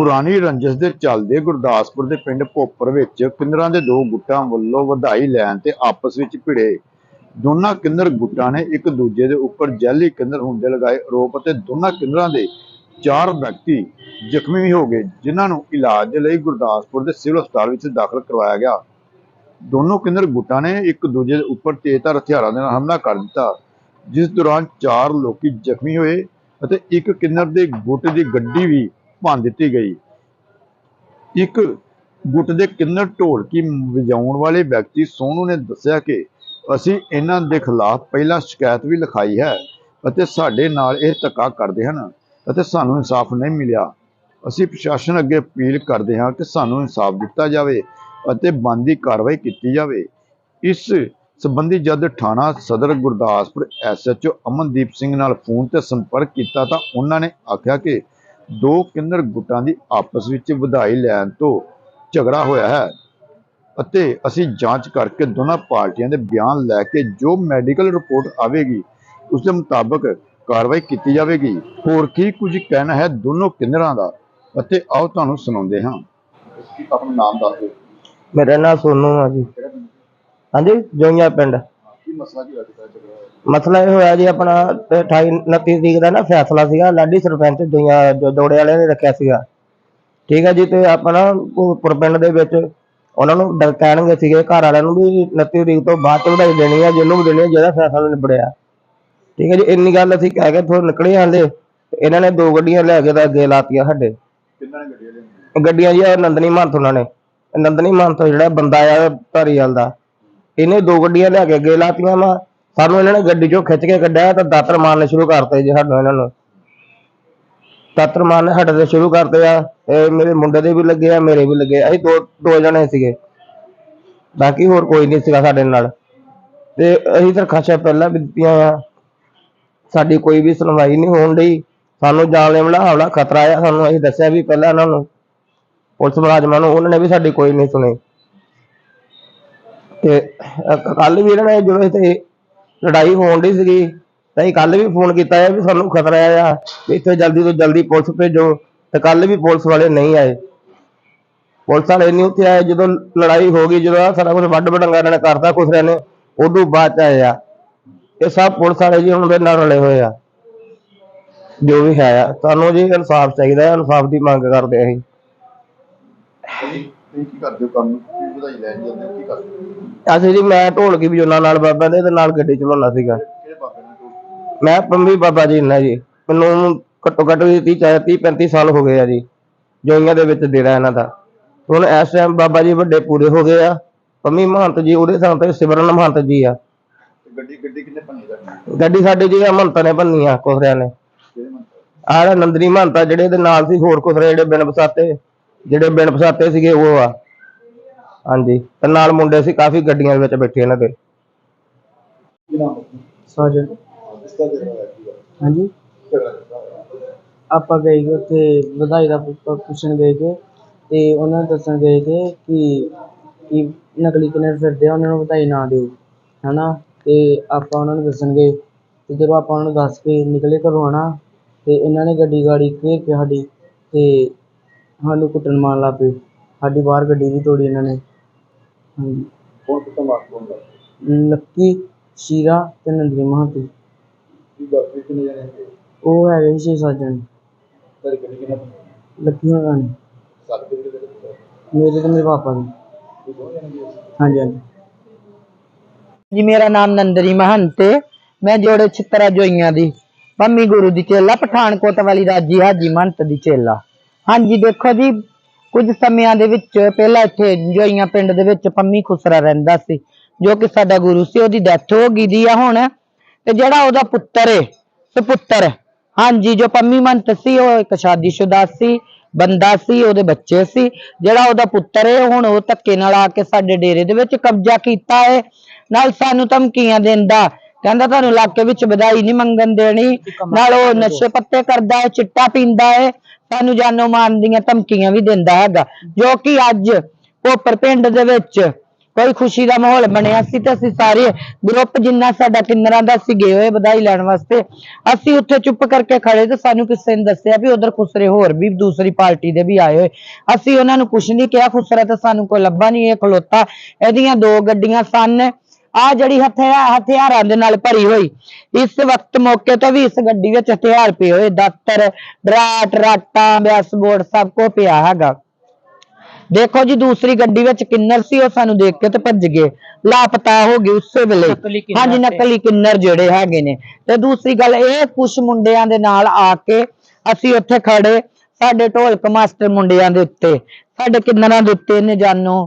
ਪੁਰਾਣੀ ਰੰਜਸ਼ ਦੇ ਚੱਲਦੇ ਗੁਰਦਾਸਪੁਰ ਦੇ ਪਿੰਡ ਭੋਪਰ ਵਿੱਚ ਕਿੰਨਰਾਂ ਦੇ ਦੋ ਗੁੱਟਾਂ ਵੱਲੋਂ ਵਧਾਈ ਲੈਣ ਤੇ ਆਪਸ ਵਿੱਚ ਭਿੜੇ। ਦੋਨਾਂ ਕਿੰਨਰ ਗੁੱਟਾਂ ਨੇ ਇੱਕ ਦੂਜੇ ਦੇ ਉੱਪਰ ਜੈਲੀ ਕਿੰਨਰ ਹੁੰਦੇ ਲਗਾਏ ਆਰੋਪ ਅਤੇ ਦੋਨਾਂ ਕਿੰਨਰਾਂ ਦੇ ਚਾਰ ਵਿਅਕਤੀ ਜ਼ਖਮੀ ਵੀ ਹੋ ਗਏ, ਜਿਨ੍ਹਾਂ ਨੂੰ ਇਲਾਜ ਦੇ ਲਈ ਗੁਰਦਾਸਪੁਰ ਦੇ ਸਿਵਲ ਹਸਪਤਾਲ ਵਿੱਚ ਦਾਖਲ ਕਰਵਾਇਆ ਗਿਆ। ਦੋਨੋਂ ਕਿੰਨਰ ਗੁੱਟਾਂ ਨੇ ਇੱਕ ਦੂਜੇ ਦੇ ਉੱਪਰ ਤੇਜ਼ਧਾਰ ਹਥਿਆਰਾਂ ਦੇ ਨਾਲ ਹਮਲਾ ਕਰ ਦਿੱਤਾ, ਜਿਸ ਦੌਰਾਨ ਚਾਰ ਲੋਕੀ ਜ਼ਖਮੀ ਹੋਏ ਅਤੇ ਇੱਕ ਕਿੰਨਰ ਦੇ ਗੁੱਟ ਦੀ ਗੱਡੀ ਵੀ ਭੰਨ ਦਿੱਤੀ ਗਈ। ਇੱਕ ਗੁੱਟ ਦੇ ਕਿੰਨਰ ਢੋਲਕੀ ਵਜਾਉਣ ਵਾਲੇ ਵਿਅਕਤੀ ਸੋਨੂ ਨੇ ਦੱਸਿਆ ਕਿ ਅਸੀਂ ਇਹਨਾਂ ਦੇ ਖਿਲਾਫ ਪਹਿਲਾਂ ਸ਼ਿਕਾਇਤ ਵੀ ਲਿਖਾਈ ਹੈ ਅਤੇ ਸਾਡੇ ਨਾਲ ਇਹ ਧੱਕਾ ਕਰਦੇ ਹਨ ਅਤੇ ਸਾਨੂੰ ਇਨਸਾਫ ਨਹੀਂ ਮਿਲਿਆ। ਅਸੀਂ ਪ੍ਰਸ਼ਾਸਨ ਅੱਗੇ ਅਪੀਲ ਕਰਦੇ ਹਾਂ ਕਿ ਸਾਨੂੰ ਇਨਸਾਫ ਦਿੱਤਾ ਜਾਵੇ ਅਤੇ ਬਣਦੀ ਕਾਰਵਾਈ ਕੀਤੀ ਜਾਵੇ। ਇਸ ਸੰਬੰਧੀ ਜਦ ਥਾਣਾ ਸਦਰ ਗੁਰਦਾਸਪੁਰ ਐਸਐਚਓ ਅਮਨਦੀਪ ਸਿੰਘ ਨਾਲ ਫੋਨ ਤੇ ਸੰਪਰਕ ਕੀਤਾ ਤਾਂ ਉਹਨਾਂ ਨੇ ਆਖਿਆ ਕਿ ਦੋ ਕਿੰਨਰ ਗੁੱਟਾਂ ਦੀ ਆਪਸ ਵਿੱਚ ਵਧਾਈ ਲੈਣ ਤੋਂ ਝਗੜਾ ਹੋਇਆ ਹੈ ਅਤੇ ਅਸੀਂ ਜਾਂਚ ਕਰਕੇ ਦੋਨਾਂ ਪਾਰਟੀਆਂ ਦੇ ਬਿਆਨ ਲੈ ਕੇ ਜੋ ਮੈਡੀਕਲ ਰਿਪੋਰਟ ਆਵੇਗੀ ਉਸ ਦੇ ਮੁਤਾਬਕ ਕਾਰਵਾਈ ਕੀਤੀ ਜਾਵੇਗੀ। ਹੋਰ ਕੀ ਕੁਝ ਕਹਿਣਾ ਹੈ ਦੋਨੋਂ ਕਿੰਨਰਾਂ ਦਾ? ਅਤੇ ਆਓ ਤੁਹਾਨੂੰ ਸੁਣਾਉਂਦੇ ਹਾਂ। ਆਪਣਾ ਨਾਮ ਦੱਸ ਦਿਓ। ਮੇਰਾ ਨਾਮ ਸੋਨੂ ਆ ਜੀ। ਹਾਂਜੀ ਜੋਈਆਂ ਪਿੰਡ। ਕੀ ਮਸਲਾ ਕੀ ਲੱਗਦਾ ਝਗੜਾ ਮਸਲਾ ਇਹ ਹੋਇਆ ਜੀ ਆਪਣਾ ਤੇ 28 29 ਤਰੀਕ ਦਾ ਨਾ ਫੈਸਲਾ ਸੀਗਾ ਲਾਡੀ ਸਰਪੰਚ ਜੋ ਦੋੜੇ ਵਾਲਿਆਂ ਨੇ ਰੱਖਿਆ ਸੀਗਾ। ਠੀਕ ਹੈ ਜੀ ਤੇ ਆਪਣਾ ਭੋਗਪੁਰ ਪਿੰਡ ਦੇ ਵਿੱਚ ਉਹਨਾਂ ਨੂੰ ਡ- ਕਹਿਣਗੇ ਸੀਗੇ ਘਰ ਵਾਲਿਆਂ ਨੂੰ ਵੀ 29 ਤਰੀਕ ਤੋਂ ਬਾਅਦ ਚ ਵਧਾਈ ਦੇਣੀ ਆ ਜਿਹਨੂੰ ਵੀ ਦੇਣੀ ਆ ਜਿਹਦਾ ਫੈਸਲਾ ਨਿਬੜਿਆ। ਠੀਕ ਹੈ ਜੀ ਇੰਨੀ ਗੱਲ ਅਸੀਂ ਕਹਿ ਕੇ ਥੋੜਾ ਨਿਕਲੇ ਆਂਦੇ ਇਹਨਾਂ ਨੇ ਦੋ ਗੱਡੀਆਂ ਲੈ ਕੇ ਤਾਂ ਅੱਗੇ ਲਾਤੀਆਂ ਸਾਡੇ। ਕਿੰਨਾਂ ਨੇ ਗੱਡੀਆਂ ਜੀ ਆਹ ਨੰਦਨੀ ਮਹੰਤ ਉਹਨਾਂ ਨੇ। ਨੰਦਨੀ ਮਹੰਤ ਜਿਹੜਾ ਬੰਦਾ ਆ ਧਾਰੀਵਾਲ ਦਾ। ਇਹਨੇ ਦੋ ਗੱਡੀਆਂ ਲਿਆ ਕੇ ਅੱਗੇ ਲਾਤੀਆਂ ਵਾ। ਸਾਨੂੰ ਇਹਨਾਂ ਨੇ ਗੱਡੀ ਚੋਂ ਖਿੱਚ ਕੇ ਕੱਢਿਆ ਤਾਂ ਦਾਤਰ ਮਾਰਨੇ ਸ਼ੁਰੂ ਕਰਤੇ ਜੀ ਸਾਨੂੰ ਇਹਨਾਂ ਨੂੰ। ਦਾਤਰ ਮਾਰਨੇ ਸਾਡੇ ਤੇ ਸ਼ੁਰੂ ਕਰਤੇ ਆ। ਇਹ ਮੇਰੇ ਮੁੰਡੇ ਦੇ ਵੀ ਲੱਗੇ ਆ, ਮੇਰੇ ਵੀ ਲੱਗੇ ਅਸੀਂ ਦੋ ਦੋ ਜਣੇ ਸੀਗੇ। ਬਾਕੀ ਹੋਰ ਕੋਈ ਨਹੀਂ ਸੀਗਾ ਸਾਡੇ ਨਾਲ। ਤੇ ਅਸੀਂ ਦਰਖਾਸ਼ਾਂ ਪਹਿਲਾਂ ਵੀ ਦਿੱਤੀਆਂ ਆ। ਸਾਡੀ ਕੋਈ ਵੀ ਸੁਣਵਾਈ ਨਹੀਂ ਹੋਣ ਡਈ। ਸਾਨੂੰ ਜਾਨਲੇਵਾ ਹਮਲਾ ਖਤਰਾ ਆ। ਸਾਨੂੰ ਅਸੀਂ ਦੱਸਿਆ ਵੀ ਪਹਿਲਾਂ ਇਹਨਾਂ ਨੂੰ। ਪੁਲਿਸ ਮੁਲਾਜ਼ਮਾਂ ਨੂੰ, ਉਹਨਾਂ ਨੇ ਵੀ ਸਾਡੀ ਕੋਈ ਨਹੀਂ ਸੁਣੀ। ਤੇ ਕੱਲ ਵੀ ਇਹਨਾਂ ਨੇ ਜਦੋਂ ਇੱਥੇ ਲੜਾਈ ਹੋਣ ਦੀ ਸੀਗੀ, ਤਾਂ ਅਸੀਂ ਕੱਲ ਵੀ ਫੋਨ ਕੀਤਾ ਹੈ ਵੀ ਸਾਨੂੰ ਖਤਰਾ ਆ ਵੀ ਇੱਥੇ ਜਲਦੀ ਤੋਂ ਜਲਦੀ ਪੁਲਿਸ ਭੇਜੋ, ਤੇ ਕੱਲ ਵੀ ਪੁਲਿਸ ਵਾਲੇ ਨਹੀਂ ਆਏ। ਪੁਲਿਸ ਵਾਲੇ ਨਹੀਂ ਉੱਥੇ ਆਏ, ਜਦੋਂ ਲੜਾਈ ਹੋ ਗਈ, ਜਦੋਂ ਸਾਰਾ ਕੁਝ ਵੱਡ ਵਡੰਗਾ ਇਹਨਾਂ ਨੇ ਕਰਤਾ ਖੁਸਰਿਆਂ ਨੇ, ਉਦੋਂ ਬਾਅਦ ਚ ਆਏ ਆ। ਇਹ ਸਭ ਪੁਲਿਸ ਵਾਲੇ ਜੀ ਉਹਨਾਂ ਦੇ ਨਾਲ ਰਲੇ ਹੋਏ ਆ। ਜੋ ਵੀ ਹੈ ਸਾਨੂੰ ਜੀ ਇਨਸਾਫ ਚਾਹੀਦਾ ਹੈ ਇਨਸਾਫ ਦੀ ਮੰਗ ਕਰਦੇ ਅਸੀਂ। ਤੁਸੀਂ ਕੀ ਕਰਦੇ ਹੋ ਕੰਮ ਕੀ ਵਧਾਈ ਲੈਣ ਜਾਂਦੇ ਹੋ? ਕੀ ਕਰਦੇ ਹੋ? ਅਸੀਂ ਜੀ ਮੈਂ ਢੋਲਕੀ ਵੀ ਉਹਨਾਂ ਨਾਲ ਬਾਬਾ ਦੇ ਤੇ ਨਾਲ ਗੱਡੀ ਚਲਾਉਣਾ ਸੀਗਾ। ਕਿਹੜੇ ਬਾਬੇ ਨਾਲ ਤੋਂ ਮੈਂ ਪੰਮੀ ਬਾਬਾ ਜੀ ਨਾ ਜੀ। ਮੈਨੂੰ ਘੱਟੋ ਘੱਟ ਵੀ 30 ਚਾਹੇ 30 35 ਸਾਲ ਹੋ ਗਏ ਆ ਜੀ। ਜੋਈਆਂ ਦੇ ਵਿੱਚ ਡੇਰਾ ਇਹਨਾਂ ਦਾ। ਹੁਣ ਇਸ ਟਾਈਮ ਬਾਬਾ ਜੀ ਵੱਡੇ ਪੂਰੇ ਹੋ ਗਏ ਆ। ਪੰਮੀ ਮਹੰਤ ਜੀ ਉਹਦੇ ਥਾਂ ਤੇ ਸਿਮਰਨ ਮਹੰਤ ਜੀ ਆ। ਤੇ ਗੱਡੀ ਗੱਡੀ ਕਿੰਨੇ ਪੰਨੀ ਦਾ? ਗੱਡੀ ਸਾਡੇ ਜੀ ਆ ਮਹੰਤਾਂ ਨੇ ਭੰਨੀ ਆ ਕੁਸਰਿਆਂ ਨੇ। ਕਿਹੜੇ ਮੰਤਰ ਆਹ ਨੰਦਨੀ ਮਹੰਤਾ ਜਿਹੜੇ ਦੇ ਨਾਲ ਸੀ ਹੋਰ ਕੁਸਰੇ ਜਿਹੜੇ ਬਿਨ ਬਸਾਤੇ ਜਿਹੜੇ ਬਿਨ ਬਸਾਤੇ ਸੀਗੇ ਉਹ ਆ। ਹਾਂਜੀ। ਤੇ ਨਾਲ ਮੁੰਡੇ ਸੀ, ਕਾਫੀ ਗੱਡੀਆਂ ਦੇ ਵਿੱਚ ਬੈਠੇ ਇਹਨਾਂ ਦੇ। ਸਾਜਨ। ਹਾਂਜੀ। ਆਪਾਂ ਗਏ ਗੇ ਉੱਥੇ, ਵਧਾਈ ਦਾ ਪੁੱਛ- ਪੁੱਛਣ ਗਏ ਤੇ ਤੇ ਉਹਨਾਂ ਨੂੰ ਦੱਸਣ ਗਏ ਤੇ ਕਿ ਕਿ ਨਕਲੀ ਕਿੰਨੇ ਫਿਰਦੇ ਆ, ਉਹਨਾਂ ਨੂੰ ਵਧਾਈ ਨਾ ਦਿਓ, ਹਨਾ? ਤੇ ਆਪਾਂ ਉਹਨਾਂ ਨੂੰ ਦੱਸਣ ਗਏ ਤੇ ਜਦੋਂ ਆਪਾਂ ਉਹਨਾਂ ਨੂੰ ਦੱਸ ਕੇ ਨਿਕਲੇ ਘਰੋਂ ਆਣਾ ਤੇ ਇਹਨਾਂ ਨੇ ਗੱਡੀ ਗਾੜੀ ਘੇਰ ਕੇ ਸਾਡੀ ਤੇ ਸਾਨੂੰ ਕੁੱਟਣ ਮਾਰਨ ਲੱਗ ਪਏ। ਸਾਡੀ ਬਾਹਰ ਗੱਡੀ ਵੀ ਤੋੜੀ ਇਹਨਾਂ ਨੇ। ਹਾਂਜੀ। ਕੌਣ ਕਿੱਥੋਂ ਮਾਰ ਕੋਂਦਾ ਲੱਕੀ ਸ਼ੀਰਾ ਤੇ ਨੰਦਰੀ ਮਹਾਤੀ। ਕੀ ਗੱਲ ਕੀ ਕਿੰਨੇ ਜਣੇ ਹੈਗੇ ਉਹ ਹੈਗੇ ਸੀ ਛੇ ਸੱਤ ਜਣੇ ਤੇਰੀ ਗੱਡੀ ਕਿੰਨੇ ਲੱਕੀ ਹੋਣਾ ਨੇ। ਸੱਤ ਮੇਰੇ ਤੇ ਮੇਰੇ ਪਾਪਾ ਦੇ। ਇਹ ਦੋ ਜਣੇ ਗਏ ਸੀ? ਹਾਂਜੀ ਹਾਂਜੀ। ਜੀ ਮੇਰਾ ਨਾਮ ਨੰਦਰੀ ਮਹੰਤ ਹੈ। ਮੈਂ ਜੋੜੇ ਛਿੱਤਰਾ ਜੋਈਆਂ ਦੀ। ਪੰਮੀ ਗੁਰੂ ਦੀ ਚੇਲਾ ਪਠਾਨਕੋਟ ਵਾਲੀ ਰਾਜੀ ਹਾਜੀ ਮਹੰਤ ਦੀ ਚੇਲਾ। ਹਾਂਜੀ, ਦੇਖੋ ਜੀ, ਕੁਝ ਸਮਿਆਂ ਦੇ ਵਿੱਚ ਪਹਿਲਾਂ ਇੱਥੇ ਜੋਈਆਂ ਪਿੰਡ ਦੇ ਵਿੱਚ ਪੰਮੀ ਖੁਸਰਾ ਰਹਿੰਦਾ ਸੀ, ਜੋ ਕਿ ਸਾਡਾ ਗੁਰੂ ਸੀ, ਉਹਦੀ ਡੈਥ ਹੋ ਗਈ ਦੀ ਆ ਹੁਣ, ਤੇ ਜਿਹੜਾ ਉਹਦਾ ਪੁੱਤਰ ਏ, ਸੁਪੁੱਤਰ, ਹਾਂਜੀ, ਜੋ ਪੰਮੀ ਮੰਤ ਸੀ, ਉਹ ਇੱਕ ਸ਼ਾਦੀशुदा ਸੀ, ਬੰਦਾ ਸੀ, ਉਹਦੇ ਬੱਚੇ ਸੀ, ਜਿਹੜਾ ਉਹਦਾ ਪੁੱਤਰ ਏ, ਹੁਣ ਉਹ ਧੱਕੇ ਨਾਲ ਆ ਕੇ ਸਾਡੇ ਡੇਰੇ ਦੇ ਵਿੱਚ ਕਬਜ਼ਾ ਕੀਤਾ ਏ, ਨਾਲ ਸਾਨੂੰ ਧਮਕੀਆਂ ਦਿੰਦਾ ਕਹਿੰਦਾ ਤੁਹਾਨੂੰ ਇਲਾਕੇ ਵਿੱਚ ਵਧਾਈ ਨਹੀਂ ਮੰਗਣ ਦੇਣੀ। ਨਾਲ ਉਹ ਨਸ਼ੇ ਪੱਤੇ ਕਰਦਾ ਹੈ ਚਿੱਟਾ ਪੀਂਦਾ ਹੈ। ਸਾਨੂੰ ਜਾਨੋਂ ਮਾਰਨ ਦੀਆਂ ਧਮਕੀਆਂ ਵੀ ਦਿੰਦਾ ਹੈਗਾ। ਜੋ ਕਿ ਅੱਜ ਭੋਪਰ ਪਿੰਡ ਦੇ ਵਿੱਚ ਕੋਈ ਖੁਸ਼ੀ ਦਾ ਮਾਹੌਲ ਬਣਿਆ ਸੀ ਤੇ ਅਸੀਂ ਸਾਰੇ ਗਰੁੱਪ ਜਿੰਨਾ ਸਾਡਾ ਕਿੰਨਰਾਂ ਦਾ ਅਸੀਂ ਗਏ ਹੋਏ ਵਧਾਈ ਲੈਣ ਵਾਸਤੇ। ਅਸੀਂ ਉੱਥੇ ਚੁੱਪ ਕਰਕੇ ਖੜੇ ਤੇ ਸਾਨੂੰ ਕਿਸੇ ਨੇ ਦੱਸਿਆ ਵੀ ਉਧਰ ਖੁਸਰੇ ਹੋਰ ਵੀ ਦੂਸਰੀ ਪਾਰਟੀ ਦੇ ਵੀ ਆਏ ਹੋਏ। ਅਸੀਂ ਉਹਨਾਂ ਨੂੰ ਕੁਛ ਨਹੀਂ ਕਿਹਾ ਖੁਸਰਾ ਤਾਂ ਸਾਨੂੰ ਕੋਈ ਲੱਭਾ ਨਹੀਂ ਇਹ ਖਲੋਤਾ। ਇਹਦੀਆਂ ਦੋ ਗੱਡੀਆਂ ਸਨ। ਆ ਜਿਹੜੀ ਹਥਿਆਰ ਹਥਿਆਰਾਂ ਦੇ ਨਾਲ ਭਰੀ ਹੋਈ ਇਸ ਵਕਤ ਮੌਕੇ ਤੋਂ ਵੀ ਇਸ ਗੱਡੀ ਵਿੱਚ ਹਥਿਆਰ ਪਏ ਹੋਏ ਦਾਤਰ ਡਰਾਟ ਰਾਟਾਂ ਬੈਸਬੋਰਡ ਸਭ ਕੁਝ ਪਿਆ ਹੈਗਾ। ਦੇਖੋ ਜੀ ਦੂਸਰੀ ਗੱਡੀ ਵਿੱਚ ਕਿੰਨਰ ਸੀ ਉਹ ਸਾਨੂੰ ਦੇਖ ਕੇ ਤੇ ਭੱਜ ਗਏ। ਲਾਪਤਾ ਹੋ ਗਏ ਉਸੇ ਵੇਲੇ। ਹਾਂਜੀ। ਨਕਲੀ ਕਿੰਨਰ ਜਿਹੜੇ ਹੈਗੇ ਨੇ। ਤੇ ਦੂਸਰੀ ਗੱਲ ਇਹ ਕੁਛ ਮੁੰਡਿਆਂ ਦੇ ਨਾਲ ਆ ਕੇ ਅਸੀਂ ਉੱਥੇ ਖੜੇ ਸਾਡੇ ਢੋਲਕ ਮਾਸਟਰ ਮੁੰਡਿਆਂ ਦੇ ਉੱਤੇ ਸਾਡੇ ਕਿੰਨਰਾਂ ਦੇ ਉੱਤੇ ਇਹਨੇ ਜਾਨੋਂ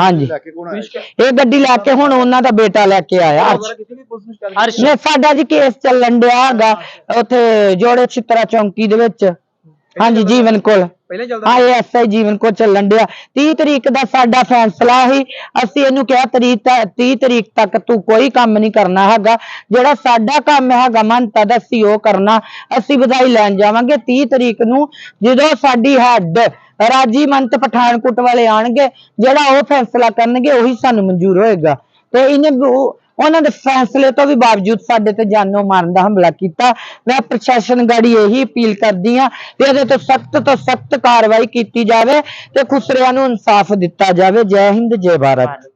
ਹਾਂਜੀ। ਲੈ ਕੇ ਕੌਣ ਆਇਆ ਇਹ ਗੱਡੀ ਲੈ ਕੇ ਹੁਣ ਉਹਨਾਂ ਦਾ ਬੇਟਾ ਲੈ ਕੇ ਆਇਆ। ਅਰਸ਼। ਕਿੱਥੇ ਵੀ ਪੁਲਿਸ ਨੂੰ ਸ਼ਿਕਾਇਤ ਨੇ ਸਾਡਾ ਜੀ ਕੇਸ ਚੱਲਣ ਡਿਆ ਹੈਗਾ। ਉੱਥੇ ਜੋੜੇ ਛਿੱਤਰਾ ਚੌਂਕੀ ਦੇ ਵਿੱਚ। ਹਾਂਜੀ ਜੀਵਨ ਕੋਲ। ਪਹਿਲਾਂ ਚੱਲਦਾ ਐਸਆਈ ਜੀਵਨ ਕੋ ਚੱਲਣ ਡਿਆ। 30 ਤਰੀਕ ਦਾ ਸਾਡਾ ਫੈਸਲਾ ਸੀ। ਅਸੀਂ ਇਹਨੂੰ ਕਿਹਾ ਤਰੀਕ ਤ- 30 ਤਰੀਕ ਤੱਕ ਤੂੰ ਕੋਈ ਕੰਮ ਨਹੀਂ ਕਰਨਾ ਹੈਗਾ। ਜਿਹੜਾ ਸਾਡਾ ਕੰਮ ਹੈਗਾ ਮੰਨਤਾ ਦਾ ਅਸੀਂ ਉਹ ਕਰਨਾ। ਅਸੀਂ ਵਧਾਈ ਲੈਣ ਜਾਵਾਂਗੇ 30 ਤਰੀਕ ਨੂੰ। ਜਦੋਂ ਸਾਡੀ ਹੈਡ ਰਾਜੀ ਮੰਤ ਪਠਾਨਕੋਟ ਵਾਲੇ ਆਣਗੇ, ਜਿਹੜਾ ਉਹ ਫੈਸਲਾ ਕਰਨਗੇ, ਉਹੀ ਸਾਨੂੰ ਮਨਜ਼ੂਰ ਹੋਏਗਾ। ਤੇ ਇਹਨੇ ਉਹਨਾਂ ਦੇ ਫੈਸਲੇ ਤੋਂ ਵੀ ਬਾਵਜੂਦ ਸਾਡੇ ਤੇ ਜਾਨੋਂ ਮਾਰਨ ਦਾ ਹਮਲਾ ਕੀਤਾ। ਮੈਂ ਪ੍ਰਸ਼ਾਸਨ ਗਾੜੀ ਇਹੀ ਅਪੀਲ ਕਰਦੀ ਆ ਕਿ ਇਹਦੇ ਤੋਂ ਸਖਤ ਤੋਂ ਸਖਤ ਕਾਰਵਾਈ ਕੀਤੀ ਜਾਵੇ ਤੇ ਖੁਸਰਿਆਂ ਨੂੰ ਇਨਸਾਫ ਦਿੱਤਾ ਜਾਵੇ। ਜੈ ਹਿੰਦ, ਜੈ ਭਾਰਤ।